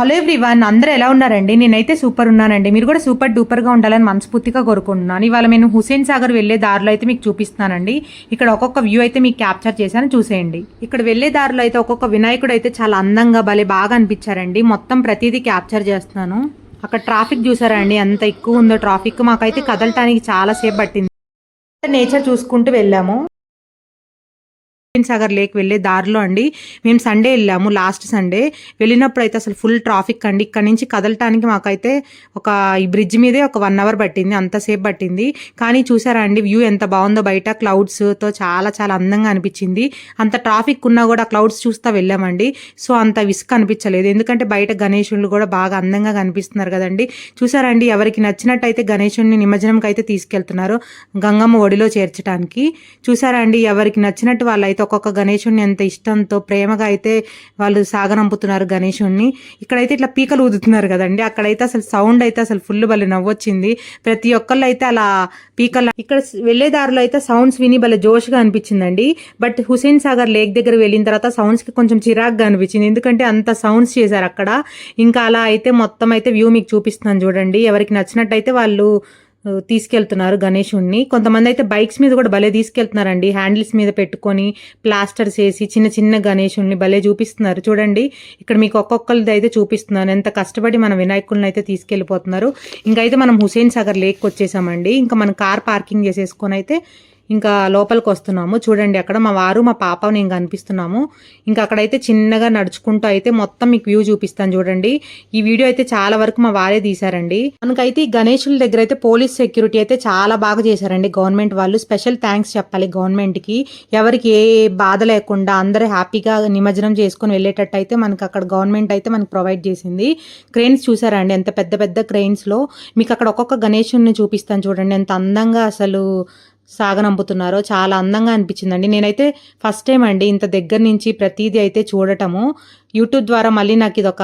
Hello everyone అందరూ ఎలా ఉన్నారండి? నేనైతే సూపర్ ఉన్నానండి. మీరు కూడా సూపర్ డూపర్గా ఉండాలని మనస్ఫూర్తిగా కోరుకుంటున్నాను. ఇవాళ నేను హుసేన్ సాగర్ వెళ్ళే దారిలో అయితే మీకు చూపిస్తున్నానండి. ఇక్కడ ఒక్కొక్క వ్యూ అయితే మీకు క్యాప్చర్ చేశాను చూసేయండి. ఇక్కడ వెళ్ళే దారిలో అయితే ఒక్కొక్క వినాయకుడు అయితే చాలా అందంగా భలే బాగా అనిపించారండి. మొత్తం ప్రతిదీ క్యాప్చర్ చేస్తున్నాను. అక్కడ ట్రాఫిక్ చూసారా అండి? ఎంత ఎక్కువ ఉందో ట్రాఫిక్. మాకైతే కదలటానికి చాలా సేపు పట్టింది. నేచర్ చూసుకుంటూ వెళ్ళాము. సాగర్ లేక్ వెళ్ళే దారిలో అండి. మేము సండే వెళ్ళాము లాస్ట్ సండే వెళ్ళినప్పుడు అయితే అసలు ఫుల్ ట్రాఫిక్ అండి. ఇక్కడ నుంచి కదలటానికి మాకైతే ఒక ఈ బ్రిడ్జ్ మీదే ఒక వన్ అవర్ పట్టింది అంతసేపు పట్టింది. కానీ చూసారా అండి వ్యూ ఎంత బాగుందో బయట క్లౌడ్స్తో చాలా చాలా అందంగా అనిపించింది. అంత ట్రాఫిక్ ఉన్నా కూడా క్లౌడ్స్ చూస్తా వెళ్ళామండి. సో అంత విసుక అనిపించలేదు. ఎందుకంటే బయట గణేశుళ్ళు కూడా బాగా అందంగా కనిపిస్తున్నారు కదండి. చూసారండి ఎవరికి నచ్చినట్టయితే గణేశుడిని నిమజ్జనంకి అయితే తీసుకెళ్తున్నారు గంగమ్మ ఒడిలో చేర్చడానికి చూసారా అండి ఎవరికి నచ్చినట్టు వాళ్ళైతే ఒక్కొక్క గణేశుడిని ఎంత ఇష్టంతో ప్రేమగా అయితే వాళ్ళు సాగనంపుతున్నారు గణేశుడిని ఇక్కడైతే ఇట్లా పీకలు ఊదుతున్నారు కదండి. అక్కడైతే అసలు సౌండ్ అయితే అసలు ఫుల్ భలే నవ్వొచ్చింది. ప్రతి ఒక్కళ్ళు అయితే అలా పీకలు ఇక్కడ వెళ్ళే దారిలో అయితే సౌండ్స్ విని భలే జోష్గా అనిపించిందండి. బట్ హుసేన్ సాగర్ లేక్ దగ్గర వెళ్ళిన తర్వాత సౌండ్స్కి కొంచెం చిరాగ్గా అనిపించింది. ఎందుకంటే అంత సౌండ్స్ చేశారు అక్కడ. ఇంకా అలా అయితే మొత్తం అయితే వ్యూ మీకు చూపిస్తున్నాను చూడండి. ఎవరికి నచ్చినట్టయితే వాళ్ళు తీసుకెళ్తున్నారు గణేషుణ్ణి. కొంతమంది అయితే బైక్స్ మీద కూడా భలే తీసుకెళ్తున్నారండి. హ్యాండిల్స్ మీద పెట్టుకొని ప్లాస్టర్స్ వేసి చిన్న చిన్న గణేషుణ్ణి భలే చూపిస్తున్నారు. చూడండి ఇక్కడ మీకు ఒక్కొక్కరిది అయితే చూపిస్తున్నాను. ఎంత కష్టపడి మన వినాయకుల్ని అయితే తీసుకెళ్ళిపోతున్నారు. ఇంకైతే అయితే మనం హుసేన్ సాగర్ లేక్ వచ్చేసామండి. ఇంకా మనం కార్ పార్కింగ్ చేసేసుకొని అయితే ఇంకా లోపలికి వస్తున్నాము. చూడండి అక్కడ మా వారు మా పాప నేను కనిపిస్తున్నాము ఇంకా అక్కడైతే చిన్నగా నడుచుకుంటూ అయితే మొత్తం మీకు వ్యూ చూపిస్తాను చూడండి. ఈ వీడియో అయితే చాలా వరకు మా వారే తీశారండి. మనకైతే ఈ గణేషుల దగ్గర అయితే పోలీస్ సెక్యూరిటీ అయితే చాలా బాగా చేశారండి గవర్నమెంట్ వాళ్ళు. స్పెషల్ థ్యాంక్స్ చెప్పాలి గవర్నమెంట్కి. ఎవరికి ఏ బాధ లేకుండా అందరూ హ్యాపీగా నిమజ్జనం చేసుకుని వెళ్ళేటట్టు అయితే మనకి అక్కడ గవర్నమెంట్ అయితే మనకి ప్రొవైడ్ చేసింది. క్రెయిన్స్ చూసారండి ఎంత పెద్ద పెద్ద క్రెయిన్స్లో మీకు అక్కడ ఒక్కొక్క గణేషుని చూపిస్తాను చూడండి. ఎంత అందంగా అసలు సాగనంపుతున్నారో చాలా అందంగా అనిపించిందండి. నేనైతే ఫస్ట్ టైం అండి ఇంత దగ్గర నుంచి ప్రతిదీ అయితే చూడటము. యూట్యూబ్ ద్వారా మళ్ళీ నాకు ఇది ఒక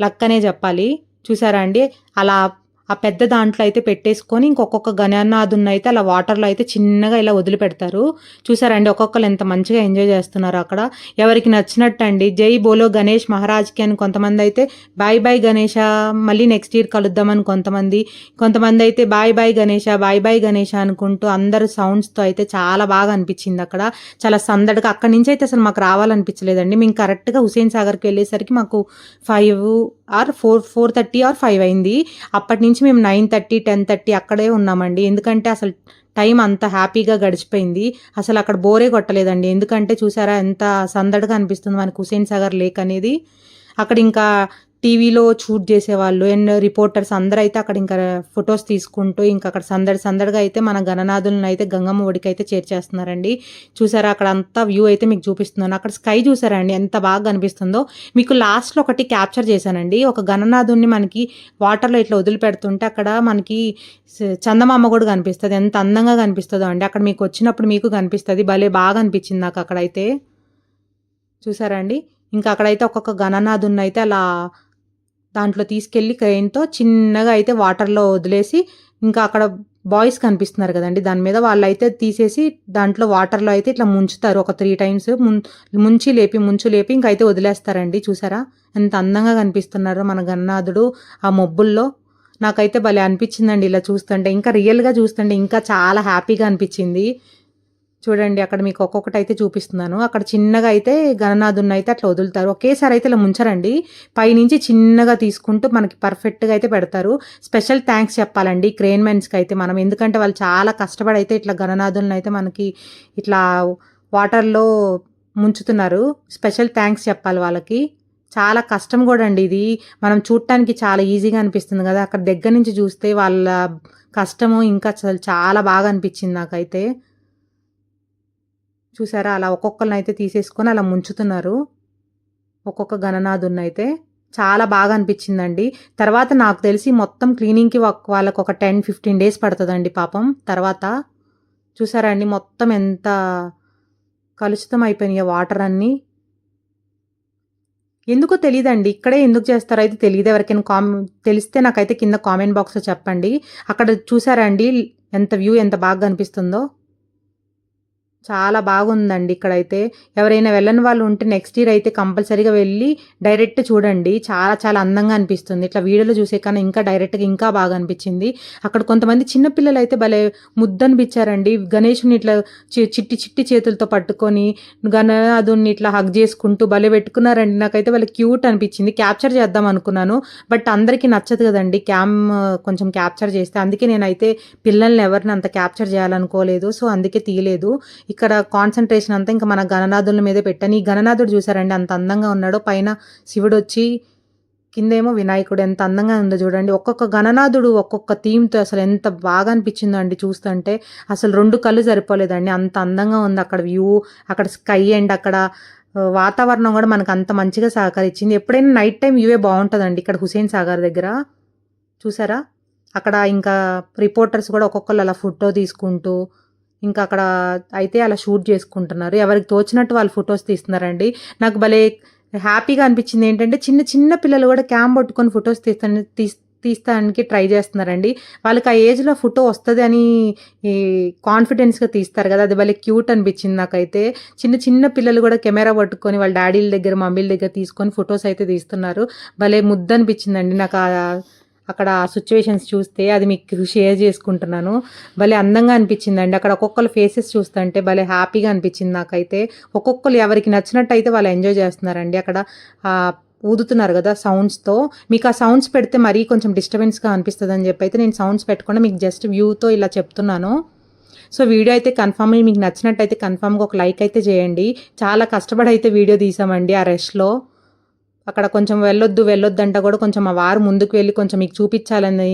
లక్ అనే చెప్పాలి. చూసారా అండి? అలా ఆ పెద్ద దాంట్లో అయితే పెట్టేసుకొని ఇంకొక గణనాథుని అయితే అలా వాటర్లో అయితే చిన్నగా ఇలా వదిలిపెడతారు. చూసారండి ఒక్కొక్కరు ఎంత మంచిగా ఎంజాయ్ చేస్తున్నారు అక్కడ. ఎవరికి నచ్చినట్టు అండి జై బోలో గణేష్ మహారాజ్కి అని కొంతమంది అయితే బాయ్ బాయ్ గణేష మళ్ళీ నెక్స్ట్ ఇయర్ కలుద్దామని కొంతమంది. కొంతమంది అయితే bye bye Ganesha bye bye Ganesha అనుకుంటూ అందరు సౌండ్స్తో అయితే చాలా బాగా అనిపించింది అక్కడ. చాలా సందడిగా అక్కడి నుంచి అయితే అసలు మాకు రావాలనిపించలేదండి. మేము కరెక్ట్గా హుసేన్ సాగర్కి వెళ్ళేసరికి మాకు five or four four thirty or five అయింది. అప్పటి నుంచి మేము నైన్ థర్టీ టెన్ థర్టీ అక్కడే ఉన్నామండి. ఎందుకంటే అసలు టైం అంత హ్యాపీగా గడిచిపోయింది. అసలు అక్కడ బోరే కొట్టలేదండి. ఎందుకంటే చూసారా ఎంత సందడిగా అనిపిస్తుంది మనకు హుసేన్ సాగర్ లేక్ అనేది. అక్కడ ఇంకా టీవీలో షూట్ చేసేవాళ్ళు అండ్ రిపోర్టర్స్ అందరూ అయితే అక్కడ ఇంకా ఫొటోస్ తీసుకుంటూ ఇంకా అక్కడ సందడి సందడిగా అయితే మన గణనాథులను అయితే గంగమ్మ ఒడికి అయితే చేర్చేస్తున్నారండి చూసారా అక్కడ అంతా వ్యూ అయితే మీకు చూపిస్తున్నాను. అక్కడ స్కై చూసారా అండి? ఎంత బాగా కనిపిస్తుందో. మీకు లాస్ట్లో ఒకటి క్యాప్చర్ చేశానండి. ఒక గణనాథుని మనకి వాటర్లో ఇట్లా వదిలిపెడుతుంటే అక్కడ మనకి చందమామ కూడా కనిపిస్తుంది. ఎంత అందంగా కనిపిస్తుందో అండి. అక్కడ మీకు వచ్చినప్పుడు మీకు కనిపిస్తుంది. భలే బాగా అనిపించింది నాకు అక్కడైతే. చూసారా అండి? ఇంకా అక్కడైతే ఒక్కొక్క గణనాథుని అయితే అలా దాంట్లో తీసుకెళ్ళి క్రెయిన్తో చిన్నగా అయితే వాటర్లో వదిలేసి ఇంకా అక్కడ బాయ్స్ కనిపిస్తున్నారు కదండి. దాని మీద వాళ్ళు అయితే తీసేసి దాంట్లో వాటర్లో అయితే ఇట్లా ముంచుతారు. ఒక త్రీ టైమ్స్ ముం ముంచి లేపి ముంచు లేపి ఇంకైతే అయితే వదిలేస్తారండి. చూసారా? ఎంత అందంగా కనిపిస్తున్నారో మన గన్నాథుడు ఆ మొబ్బుల్లో. నాకైతే భలే అనిపించిందండి ఇలా చూస్తుంటే. ఇంకా రియల్గా చూస్తుంటే ఇంకా చాలా హ్యాపీగా అనిపించింది. చూడండి అక్కడ మీకు ఒక్కొక్కటి అయితే చూపిస్తున్నాను. అక్కడ చిన్నగా అయితే గణనాథుని అయితే అట్లా వదులుతారు. ఒకేసారి అయితే ఇలా ముంచరండి. పైనుంచి చిన్నగా తీసుకుంటూ మనకి పర్ఫెక్ట్గా అయితే పెడతారు. స్పెషల్ థ్యాంక్స్ చెప్పాలండి. క్రేన్ మెన్స్కి అయితే మనం. ఎందుకంటే వాళ్ళు చాలా కష్టపడి అయితే ఇట్లా గణనాథులను అయితే మనకి ఇట్లా వాటర్లో ముంచుతున్నారు. స్పెషల్ థ్యాంక్స్ చెప్పాలి వాళ్ళకి. చాలా కష్టం కూడా అండి ఇది. మనం చూడటానికి చాలా ఈజీగా అనిపిస్తుంది కదా. అక్కడ దగ్గర నుంచి చూస్తే వాళ్ళ కష్టము ఇంకా అసలు చాలా బాగా అనిపించింది నాకైతే. చూసారా? అలా ఒక్కొక్కరిని అయితే తీసేసుకొని అలా ముంచుతున్నారు. ఒక్కొక్క గణనాథుని అయితే చాలా బాగా అనిపించిందండి. తర్వాత నాకు తెలిసి మొత్తం క్లీనింగ్కి వాళ్ళకి ఒక టెన్ ఫిఫ్టీన్ డేస్ పడుతుందండి పాపం. తర్వాత చూసారా అండి మొత్తం ఎంత కలుషితం అయిపోయినాయి వాటర్ అన్నీ ఎందుకో తెలియదండి ఇక్కడే ఎందుకు చేస్తారో అయితే తెలియదు ఎవరికైనా కామ్ తెలిస్తే నాకైతే కింద కామెంట్ బాక్స్లో చెప్పండి. అక్కడ చూసారా అండి? ఎంత వ్యూ ఎంత బాగా కనిపిస్తుందో చాలా బాగుందండి ఇక్కడైతే. ఎవరైనా వెళ్ళని వాళ్ళు ఉంటే నెక్స్ట్ ఇయర్ అయితే కంపల్సరీగా వెళ్ళి డైరెక్ట్ చూడండి. చాలా చాలా అందంగా అనిపిస్తుంది. ఇట్లా వీడియోలో చూసే కన్నా ఇంకా డైరెక్ట్గా ఇంకా బాగా అనిపించింది. అక్కడ కొంతమంది చిన్నపిల్లలు అయితే భలే ముద్దనిపించారండి. గణేషుని ఇట్లా చి- చిట్టి చిట్టి చేతులతో పట్టుకొని గణనాథుని ఇట్లా హగ్ చేసుకుంటూ భలే పెట్టుకున్నారండి. నాకైతే వాళ్ళ క్యూట్ అనిపించింది. క్యాప్చర్ చేద్దాం అనుకున్నాను. బట్ అందరికీ నచ్చదు కదండి. క్యామ్ కొంచెం క్యాప్చర్ చేస్తే. అందుకే నేనైతే పిల్లల్ని ఎవరిని అంత క్యాప్చర్ చేయాలనుకోలేదు. సో అందుకే తీయలేదు. ఇక్కడ కాన్సన్ట్రేషన్ అంతా ఇంకా మన గణనాథుల మీదే పెట్టాను. ఈ గణనాథుడు చూసారండి అంత అందంగా ఉన్నాడో పైన శివుడు వచ్చి కిందేమో వినాయకుడు ఎంత అందంగా ఉందో చూడండి. ఒక్కొక్క గణనాథుడు ఒక్కొక్క థీమ్తో అసలు ఎంత బాగా అనిపించిందో అండి చూస్తుంటే అసలు రెండు కళ్ళు సరిపోలేదండి. అంత అందంగా ఉంది అక్కడ వ్యూ అక్కడ స్కై అండ్ అక్కడ వాతావరణం కూడా మనకు అంత మంచిగా సహకరించింది. ఎప్పుడైనా నైట్ టైం వ్యూవే బాగుంటుందండి ఇక్కడ హుసేన్ సాగర్ దగ్గర? చూసారా? అక్కడ ఇంకా రిపోర్టర్స్ కూడా ఒక్కొక్కరు అలా ఫోటో తీసుకుంటూ ఇంకా అక్కడ అయితే అలా షూట్ చేసుకుంటున్నారు. ఎవరికి తోచినట్టు వాళ్ళు ఫొటోస్ తీస్తున్నారండి. నాకు భలే హ్యాపీగా అనిపించింది ఏంటంటే చిన్న చిన్న పిల్లలు కూడా క్యామ్ పట్టుకొని ఫొటోస్ తీస్తాను తీ తీస్తానికి ట్రై చేస్తున్నారండి. వాళ్ళకి ఆ ఏజ్లో ఫోటో వస్తుంది అని ఈ కాన్ఫిడెన్స్గా తీస్తారు కదా అది భలే క్యూట్ అనిపించింది నాకైతే. చిన్న చిన్న పిల్లలు కూడా కెమెరా పట్టుకొని వాళ్ళ డాడీల దగ్గర మమ్మీల దగ్గర తీసుకొని ఫొటోస్ అయితే తీస్తున్నారు. భలే ముద్ద అనిపించిందండి నాకు ఆ- అక్కడ సిచ్యువేషన్స్ చూస్తే అది మీకు షేర్ చేసుకుంటున్నాను. భలే అందంగా అనిపించిందండి. అక్కడ ఒక్కొక్కరు ఫేసెస్ చూస్తుంటే భలే హ్యాపీగా అనిపించింది నాకైతే. ఒక్కొక్కరు ఎవరికి నచ్చినట్టు అయితే వాళ్ళు ఎంజాయ్ చేస్తున్నారండి. అక్కడ ఊదుతున్నారు కదా సౌండ్స్తో మీకు ఆ సౌండ్స్ పెడితే మరీ కొంచెం డిస్టర్బెన్స్గా అనిపిస్తుంది అని చెప్పి అయితే నేను సౌండ్స్ పెట్టకుండా మీకు జస్ట్ వ్యూతో ఇలా చెప్తున్నాను. సో వీడియో అయితే కన్ఫామ్ మీకు నచ్చినట్టయితే కన్ఫామ్గా ఒక లైక్ అయితే చేయండి. చాలా కష్టపడి అయితే వీడియో తీసామండి ఆ రెష్లో అక్కడ కొంచెం వెళ్ళొద్దు వెళ్ళొద్దు అంటే కూడా కొంచెం ఆ వారు ముందుకు వెళ్ళి కొంచెం మీకు చూపించాలని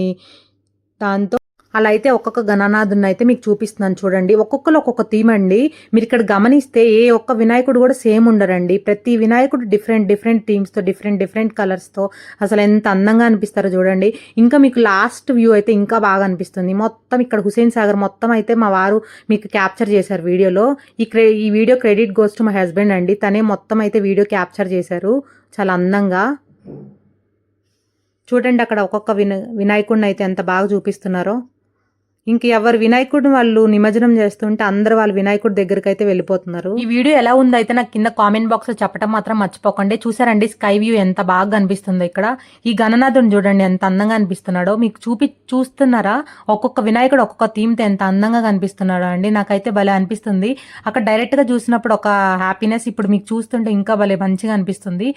దాంతో అలా అయితే ఒక్కొక్క గణనాథుని అయితే మీకు చూపిస్తున్నాను చూడండి. ఒక్కొక్కరు ఒక్కొక్క థీమ్ అండి. మీరు ఇక్కడ గమనిస్తే ఏ ఒక్క వినాయకుడు కూడా సేమ్ ఉండరండి. ప్రతి వినాయకుడు డిఫరెంట్ డిఫరెంట్ థీమ్స్తో డిఫరెంట్ డిఫరెంట్ కలర్స్తో అసలు ఎంత అందంగా అనిపిస్తారో చూడండి. ఇంకా మీకు లాస్ట్ వ్యూ అయితే ఇంకా బాగా అనిపిస్తుంది. మొత్తం ఇక్కడ హుసేన్ సాగర్ మొత్తం అయితే మా వారు మీకు క్యాప్చర్ చేశారు వీడియోలో. ఈ క్రె ఈ వీడియో క్రెడిట్ గోస్ టు మా హస్బెండ్ అండి. తనే మొత్తం అయితే వీడియో క్యాప్చర్ చేశారు. చాలా అందంగా. చూడండి అక్కడ ఒక్కొక్క విన వినాయకుడిని అయితే ఎంత బాగా చూపిస్తున్నారో. ఇంక ఎవరు వినాయకుడిని వాళ్ళు నిమజ్జనం చేస్తుంటే అందరు వాళ్ళు వినాయకుడి దగ్గరికి అయితే వెళ్ళిపోతున్నారు. ఈ వీడియో ఎలా ఉందో అయితే నాకు కింద కామెంట్ బాక్స్లో చెప్పడం మాత్రం మర్చిపోకండి. చూసారండి స్కై వ్యూ ఎంత బాగా కనిపిస్తుందో ఇక్కడ. ఈ గణనాథుని చూడండి ఎంత అందంగా అనిపిస్తున్నాడో మీకు చూపి చూస్తున్నారా? ఒక్కొక్క వినాయకుడు ఒక్కొక్క థీమ్తో ఎంత అందంగా కనిపిస్తున్నాడో అండి. నాకైతే భలే అనిపిస్తుంది. అక్కడ డైరెక్ట్గా చూసినప్పుడు ఒక హ్యాపీనెస్ ఇప్పుడు మీకు చూస్తుంటే ఇంకా భలే మంచిగా అనిపిస్తుంది.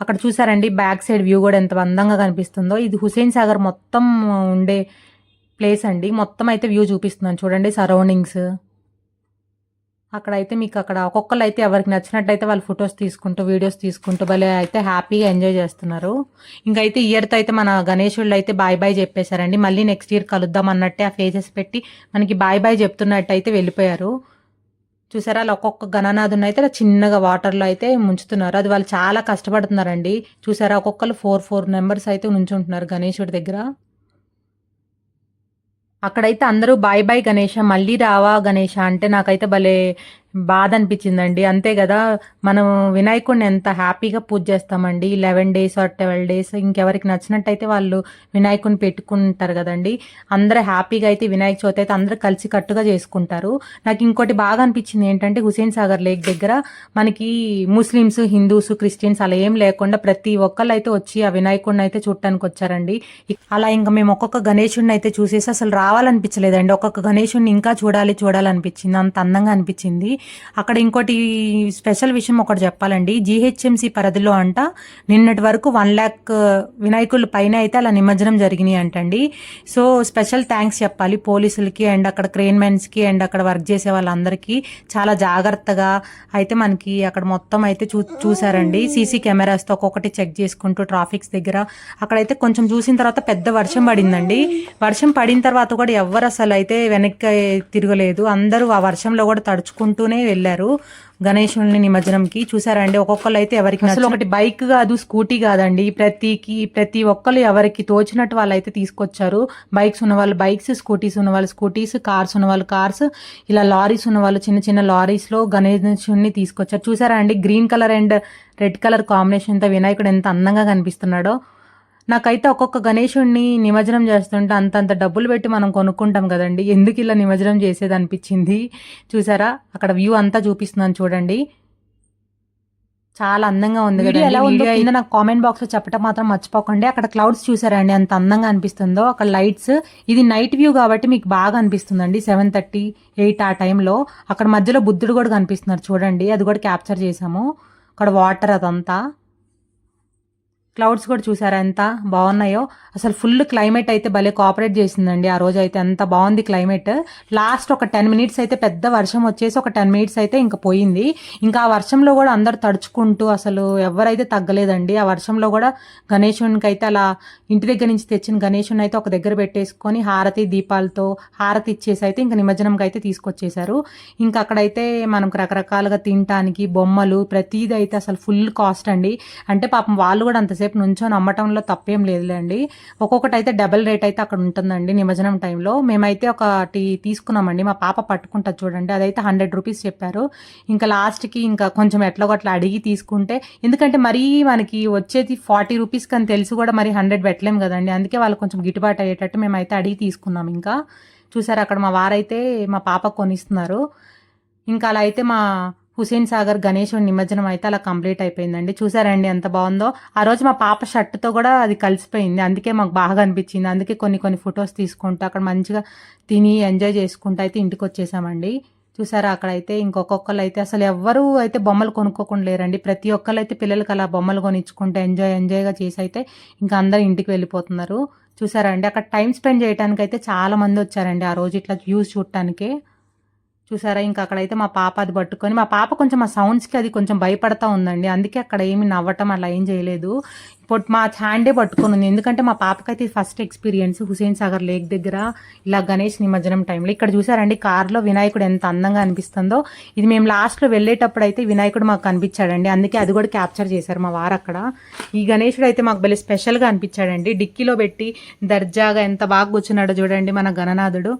అక్కడ చూసారండి బ్యాక్ సైడ్ వ్యూ కూడా ఎంత అందంగా కనిపిస్తుందో. ఇది హుసేన్ సాగర్ మొత్తం ఉండే ప్లేస్ అండి. మొత్తం అయితే వ్యూ చూపిస్తున్నాను. చూడండి సరౌండింగ్స్. అక్కడైతే మీకు అక్కడ ఒక్కొక్కరు అయితే ఎవరికి నచ్చినట్టయితే వాళ్ళు ఫొటోస్ తీసుకుంటూ వీడియోస్ తీసుకుంటూ భలే అయితే హ్యాపీగా ఎంజాయ్ చేస్తున్నారు. ఇంకైతే ఇయర్తో అయితే మన గణేశుళ్ళు అయితే బాయ్ బాయ్ చెప్పేశారండి. మళ్ళీ నెక్స్ట్ ఇయర్ కలుద్దాం అన్నట్టే ఆ ఫేసెస్ పెట్టి మనకి బాయ్ బాయ్ చెప్తున్నట్టు అయితే వెళ్ళిపోయారు. చూసారా? అలా ఒక్కొక్క గణనాథుని అయితే అలా చిన్నగా వాటర్లో అయితే ముంచుతున్నారు. అది వాళ్ళు చాలా కష్టపడుతున్నారండి. చూసారా? ఒక్కొక్కరు ఫోర్ ఫోర్ మెంబర్స్ అయితే నుంచుంటున్నారు గణేశుడి దగ్గర. అక్కడైతే అందరూ బాయ్ బాయ్ గణేష మళ్ళీ రావా గణేష అంటే నాకైతే భలే బాధ అనిపించిందండి అంతే కదా మనం వినాయకుడిని ఎంత హ్యాపీగా పూజ చేస్తామండి. Eleven days or twelve days ఇంకెవరికి నచ్చినట్టయితే వాళ్ళు వినాయకుడిని పెట్టుకుంటారు కదండి అందరూ హ్యాపీగా అయితే వినాయక చవితి అయితే అందరూ కలిసి కట్టుగా చేసుకుంటారు. నాకు ఇంకోటి బాగా అనిపించింది ఏంటంటే హుసేన్ సాగర్ లేక్ దగ్గర మనకి ముస్లిమ్స్ హిందూస్ క్రిస్టియన్స్ అలా ఏం లేకుండా ప్రతి ఒక్కళ్ళు అయితే వచ్చి ఆ వినాయకుడిని అయితే చూడటానికి వచ్చారండి. అలా ఇంకా మేము ఒక్కొక్క గణేషుడిని అయితే చూసేసి అసలు రావాలనిపించలేదండి. ఒక్కొక్క గణేషుడిని ఇంకా చూడాలి చూడాలనిపించింది. అంత అందంగా అనిపించింది. అక్కడ ఇంకోటి స్పెషల్ విషయం ఒకటి చెప్పాలండి. జీహెచ్ఎంసీ పరిధిలో అంట నిన్నటి వరకు వన్ ల్యాక్ వినాయకుల పైన అయితే అలా నిమజ్జనం జరిగినాయి అంటండి. సో స్పెషల్ థ్యాంక్స్ చెప్పాలి పోలీసులకి అండ్ అక్కడ క్రెయిన్ మెన్స్కి అండ్ అక్కడ వర్క్ చేసే వాళ్ళందరికీ. చాలా జాగ్రత్తగా అయితే మనకి అక్కడ మొత్తం అయితే చూ చూసారండి సీసీ కెమెరాస్తో ఒక్కొక్కటి చెక్ చేసుకుంటూ ట్రాఫిక్స్ దగ్గర. అక్కడైతే కొంచెం చూసిన తర్వాత పెద్ద వర్షం పడిందండి. వర్షం పడిన తర్వాత కూడా ఎవ్వరు అసలు అయితే వెనక్కి తిరగలేదు. అందరూ ఆ వర్షంలో కూడా తడుచుకుంటూనే వెళ్ళారు. గణేశుని నిమజ్జనంకి చూసారండి ఒక్కొక్కరు అయితే ఎవరికి అసలు ఒకటి బైక్ కాదు స్కూటీ కాదండి. ప్రతికి ప్రతి ఒక్కరు ఎవరికి తోచినట్టు వాళ్ళు అయితే తీసుకొచ్చారు. బైక్స్ ఉన్న వాళ్ళు బైక్స్ స్కూటీస్ ఉన్న వాళ్ళు స్కూటీస్ కార్స్ ఉన్న వాళ్ళు కార్స్. ఇలా లారీస్ ఉన్న వాళ్ళు చిన్న చిన్న లారీస్లో గణేశుని తీసుకొచ్చారు. చూసారా అండి? Green colour and red colour కాంబినేషన్తో వినాయకుడు ఎంత అందంగా కనిపిస్తున్నాడో. నాకైతే ఒక్కొక్క గణేశుడిని నిమజ్జనం చేస్తుంటే అంతంత డబ్బులు పెట్టి మనం కొనుక్కుంటాం కదండి. ఎందుకు ఇలా నిమజ్జనం చేసేది అనిపించింది చూసారా? అక్కడ వ్యూ అంతా చూపిస్తున్నాను చూడండి. చాలా అందంగా ఉంది కదా ఎలా ఉందో కింద నాకు కామెంట్ బాక్స్లో చెప్పడం మాత్రం మర్చిపోకండి. అక్కడ క్లౌడ్స్ చూసారండి ఎంత అందంగా అనిపిస్తుందో. అక్కడ లైట్స్. ఇది నైట్ వ్యూ కాబట్టి మీకు బాగా అనిపిస్తుందండి. సెవెన్ థర్టీ ఎయిట్ ఆ టైంలో అక్కడ మధ్యలో బుద్ధుడు కూడా కనిపిస్తున్నారు చూడండి. అది కూడా క్యాప్చర్ చేసాము అక్కడ వాటర్ అదంతా. క్లౌడ్స్ కూడా చూసారా? ఎంత బాగున్నాయో. అసలు ఫుల్ క్లైమేట్ అయితే భలే కోఆపరేట్ చేసిందండి. ఆ రోజు అయితే ఎంత బాగుంది క్లైమేట్ లాస్ట్ ఒక టెన్ మినిట్స్ అయితే పెద్ద వర్షం వచ్చేసి ఒక టెన్ మినిట్స్ అయితే ఇంకా పోయింది. ఇంకా ఆ వర్షంలో కూడా అందరు తడుచుకుంటూ అసలు ఎవరైతే తగ్గలేదండి ఆ వర్షంలో కూడా గణేశునికి అయితే అలా ఇంటి దగ్గర నుంచి తెచ్చిన గణేశుని అయితే ఒక దగ్గర పెట్టేసుకొని హారతి దీపాలతో హారతి ఇచ్చేసి అయితే ఇంకా నిమజ్జనంకి అయితే తీసుకొచ్చేసారు ఇంకా అక్కడైతే మనకు రకరకాలుగా తినటానికి బొమ్మలు ప్రతిదీ అయితే అసలు ఫుల్ కాస్ట్ అండి. అంటే పాపం వాళ్ళు కూడా అంతసేపు నుంచొని అమ్మటంలో తప్పేం లేదులేండి. ఒక్కొక్కటి అయితే డబల్ రేట్ అయితే అక్కడ ఉంటుందండి నిమజ్జనం టైంలో. మేమైతే ఒకటి తీసుకున్నామండి మా పాప పట్టుకుంటుంది చూడండి అదైతే హండ్రెడ్ రూపీస్ చెప్పారు. ఇంకా లాస్ట్కి ఇంకా కొంచెం ఎట్లా అట్లా అడిగి తీసుకుంటే ఎందుకంటే మరీ మనకి వచ్చేది ఫార్టీ రూపీస్కి అని తెలిసి కూడా మరి హండ్రెడ్ పెట్టలేం కదండి. అందుకే వాళ్ళు కొంచెం గిట్టుబాటు అయ్యేటట్టు మేమైతే అడిగి తీసుకున్నాం ఇంకా. చూసారు అక్కడ మా వారైతే మా పాప కొనిస్తున్నారు. ఇంకా అలా అయితే మా హుసేన్ సాగర్ గణేశుడి నిమజ్జనం అయితే అలా కంప్లీట్ అయిపోయిందండి. చూసారండి ఎంత బాగుందో. ఆ రోజు మా పాప షర్ట్తో కూడా అది కలిసిపోయింది. అందుకే మాకు బాగా అనిపించింది. అందుకే కొన్ని కొన్ని ఫొటోస్ తీసుకుంటూ అక్కడ మంచిగా తిని ఎంజాయ్ చేసుకుంటూ అయితే ఇంటికి వచ్చేసామండి. చూసారా అక్కడైతే ఇంకొకొక్కరు అయితే అసలు ఎవ్వరూ అయితే బొమ్మలు కొనుక్కోకుండా లేరండి. ప్రతి ఒక్కరు అయితే పిల్లలకి అలా బొమ్మలు కొనిచ్చుకుంటే ఎంజాయ్ ఎంజాయ్గా చేసి అయితే ఇంకా అందరు ఇంటికి వెళ్ళిపోతున్నారు. చూసారా అండి అక్కడ టైం స్పెండ్ చేయడానికి అయితే చాలా మంది వచ్చారండి ఆ రోజు ఇట్లా వ్యూస్ చూడటానికి. చూసారా? ఇంకా అక్కడైతే మా పాప అది పట్టుకొని మా పాప కొంచెం ఆ సౌండ్స్కి అది కొంచెం భయపడతా ఉందండి. అందుకే అక్కడ ఏమి నవ్వటం అలా ఏం చేయలేదు. ఇప్పుడు మా హ్యాండే పట్టుకొని ఉంది. ఎందుకంటే మా పాపకైతే first experience Hussain Sagar lake దగ్గర ఇలా గణేష్ నిమజ్జనం టైంలో ఇక్కడ చూసారండి కార్లో వినాయకుడు ఎంత అందంగా అనిపిస్తుందో. ఇది మేము లాస్ట్లో వెళ్ళేటప్పుడు అయితే వినాయకుడు మాకు కనిపించాడండి. అందుకే అది కూడా క్యాప్చర్ చేశారు మా వారు అక్కడ. ఈ గణేషుడు అయితే మాకు భలే స్పెషల్గా అనిపించాడండి. డిక్కీలో పెట్టి దర్జాగా ఎంత బాగా కూర్చున్నాడో చూడండి మన గణనాథుడు.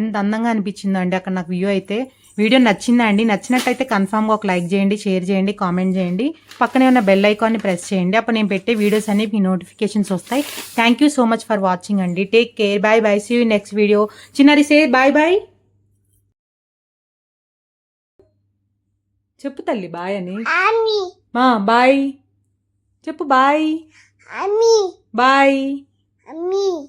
ఎంత అందంగా అనిపించిందో అండి అక్కడ నాకు వ్యూ అయితే వీడియో నచ్చిందా అండి? నచ్చినట్టయితే కన్ఫామ్గా ఒక లైక్ చేయండి షేర్ చేయండి కామెంట్ చేయండి. పక్కనే ఉన్న బెల్ ఐకాన్ని ప్రెస్ చేయండి. అప్పుడు నేను పెట్టే వీడియోస్ అన్ని మీ నోటిఫికేషన్స్ వస్తాయి. Thank you so much for watching అండి. Take care bye bye see you next video Chinnari say bye bye చెప్పు తల్లి బాయ్ అని. మా బాయ్ చెప్పు బాయ్ బాయ్.